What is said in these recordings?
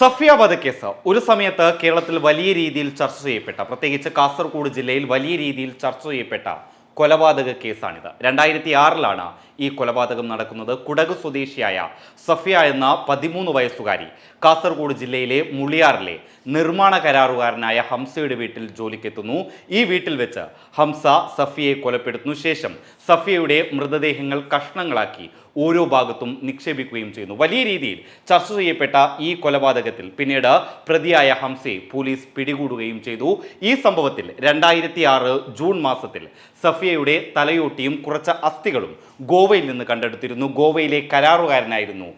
സഫിയ വധക്കേസ് ഒരു സമയത്ത് കേരളത്തിൽ വലിയ രീതിയിൽ ചർച്ച ചെയ്യപ്പെട്ട പ്രത്യേകിച്ച് കാസർഗോഡ് ജില്ലയിൽ വലിയ രീതിയിൽ ചർച്ച ചെയ്യപ്പെട്ട കൊലപാതക കേസാണിത്. രണ്ടായിരത്തി ആറിലാണ് ഈ കൊലപാതകം നടക്കുന്നത്. കുടക് സ്വദേശിയായ സഫിയ എന്ന പതിമൂന്ന് വയസ്സുകാരി കാസർഗോഡ് ജില്ലയിലെ മുളിയാറിലെ നിർമ്മാണ കരാറുകാരനായ ഹംസയുടെ വീട്ടിൽ ജോലിക്കെത്തുന്നു. ഈ വീട്ടിൽ വെച്ച് ഹംസ സഫിയെ കൊലപ്പെടുത്തുന്നു. ശേഷം സഫിയയുടെ മൃതദേഹങ്ങൾ കഷ്ണങ്ങളാക്കി ഓരോ ഭാഗത്തും നിക്ഷേപിക്കുകയും ചെയ്യുന്നു. വലിയ രീതിയിൽ ചർച്ച ചെയ്യപ്പെട്ട ഈ കൊലപാതകത്തിൽ പിന്നീട് പ്രതിയായ ഹംസയെ പോലീസ് പിടികൂടുകയും ചെയ്തു. ഈ സംഭവത്തിൽ രണ്ടായിരത്തി ആറ് ജൂൺ മാസത്തിൽ സഫിയയുടെ തലയോട്ടിയും കുറച്ച് അസ്ഥികളും ഗോവയിൽ നിന്ന് കണ്ടെടുത്തിരുന്നു. ഗോവയിലെ കരാറുകാരനായിരുന്നു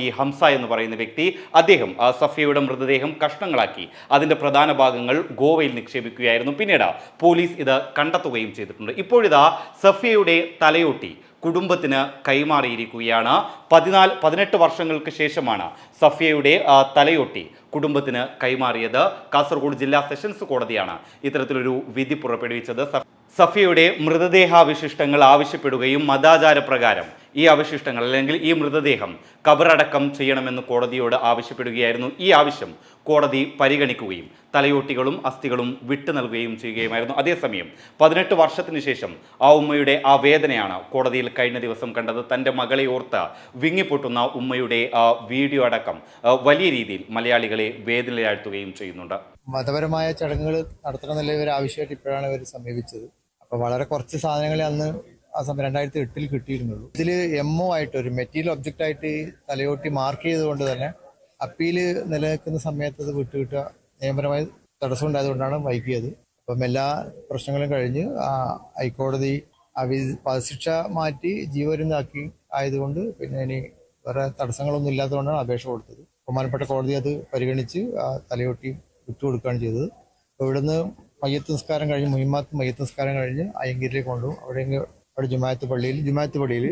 ഈ ഹംസ എന്ന് പറയുന്ന വ്യക്തി. അദ്ദേഹം സഫിയയുടെ മൃതദേഹം കഷ്ണങ്ങളാക്കി. അതിന്റെ പ്രധാന ഭാഗങ്ങൾ ഗോവയിൽ നിക്ഷേപിക്കുകയായിരുന്നു. പിന്നീട് പോലീസ് ഇത് കണ്ടെത്തുകയും ചെയ്തിട്ടുണ്ട്. ഇപ്പോഴിതാ സഫിയയുടെ തലയോട്ടി കുടുംബത്തിന് കൈമാറിയിരിക്കുകയാണ്. പതിനാല് പതിനെട്ട് വർഷങ്ങൾക്ക് ശേഷമാണ് സഫിയയുടെ തലയൊട്ടി കുടുംബത്തിന് കൈമാറിയത്. കാസർഗോഡ് ജില്ലാ സെഷൻസ് കോടതിയാണ് ഇത്തരത്തിലൊരു വിധി പുറപ്പെടുവിച്ചത്. സഫ്- സഫിയയുടെ മൃതദേഹാവശിഷ്ടങ്ങൾ ആവശ്യപ്പെടുകയും മതാചാരപ്രകാരം ഈ അവശിഷ്ടങ്ങൾ അല്ലെങ്കിൽ ഈ മൃതദേഹം കബറടക്കം ചെയ്യണമെന്ന് കോടതിയോട് ആവശ്യപ്പെടുകയായിരുന്നു. ഈ ആവശ്യം കോടതി പരിഗണിക്കുകയും തലയോട്ടികളും അസ്ഥികളും വിട്ടു നൽകുകയും ചെയ്യുകയുമായിരുന്നു. അതേസമയം പതിനെട്ട് വർഷത്തിന് ശേഷം ആ ഉമ്മയുടെ ആ വേദനയാണ് കോടതിയിൽ കഴിഞ്ഞ ദിവസം കണ്ടത്. തന്റെ മകളെ ഓർത്ത് വിങ്ങിപ്പൊട്ടുന്ന ഉമ്മയുടെ ആ വീഡിയോ അടക്കം വലിയ രീതിയിൽ മലയാളികളെ വേദനയിലാഴ്ത്തുകയും ചെയ്യുന്നുണ്ട്. മതപരമായ ചടങ്ങുകൾ നടത്തണമെന്നുള്ള ഇവർ ആവശ്യമായിട്ട് ഇപ്പോഴാണ് ഇവർ സമീപിച്ചത്. അപ്പൊ വളരെ കുറച്ച് സാധനങ്ങളെ അന്ന് ആ സമയം രണ്ടായിരത്തി എട്ടിൽ കിട്ടിയിരുന്നുള്ളൂ. ഇതിൽ എംഒ ആയിട്ട് ഒരു മെറ്റീരിയൽ ഒബ്ജക്റ്റ് ആയിട്ട് തലയോട്ടി മാർക്ക് ചെയ്തുകൊണ്ട് തന്നെ അപ്പീൽ നിലനിൽക്കുന്ന സമയത്ത് അത് വിട്ടുകിട്ടുക നിയമപരമായ തടസ്സം ഉണ്ടായതുകൊണ്ടാണ് വൈകിയത്. അപ്പം എല്ലാ പ്രശ്നങ്ങളും കഴിഞ്ഞ് ഹൈക്കോടതി വധശിക്ഷ മാറ്റി ജീവരുന്നാക്കി ആയതുകൊണ്ട് പിന്നെ ഇനി വേറെ തടസ്സങ്ങളൊന്നും ഇല്ലാത്തതുകൊണ്ടാണ് അപേക്ഷ കൊടുത്തത്. ബഹുമാനപ്പെട്ട കോടതി അത് പരിഗണിച്ച് തലയോട്ടി വിട്ടുകൊടുക്കുകയാണ് ചെയ്തത്. അപ്പോൾ ഇവിടുന്ന് മയ്യത്ത് നിസ്കാരം കഴിഞ്ഞ് മുഹിമാത്ത് മയ്യത്ത് നിസ്കാരം കഴിഞ്ഞ് അയ്യങ്കിരിലേക്ക് കൊണ്ടുപോകും. അവിടെ അവിടെ ജുമായത്ത് പള്ളിയിൽ ജുമായത്ത് പള്ളിയിൽ.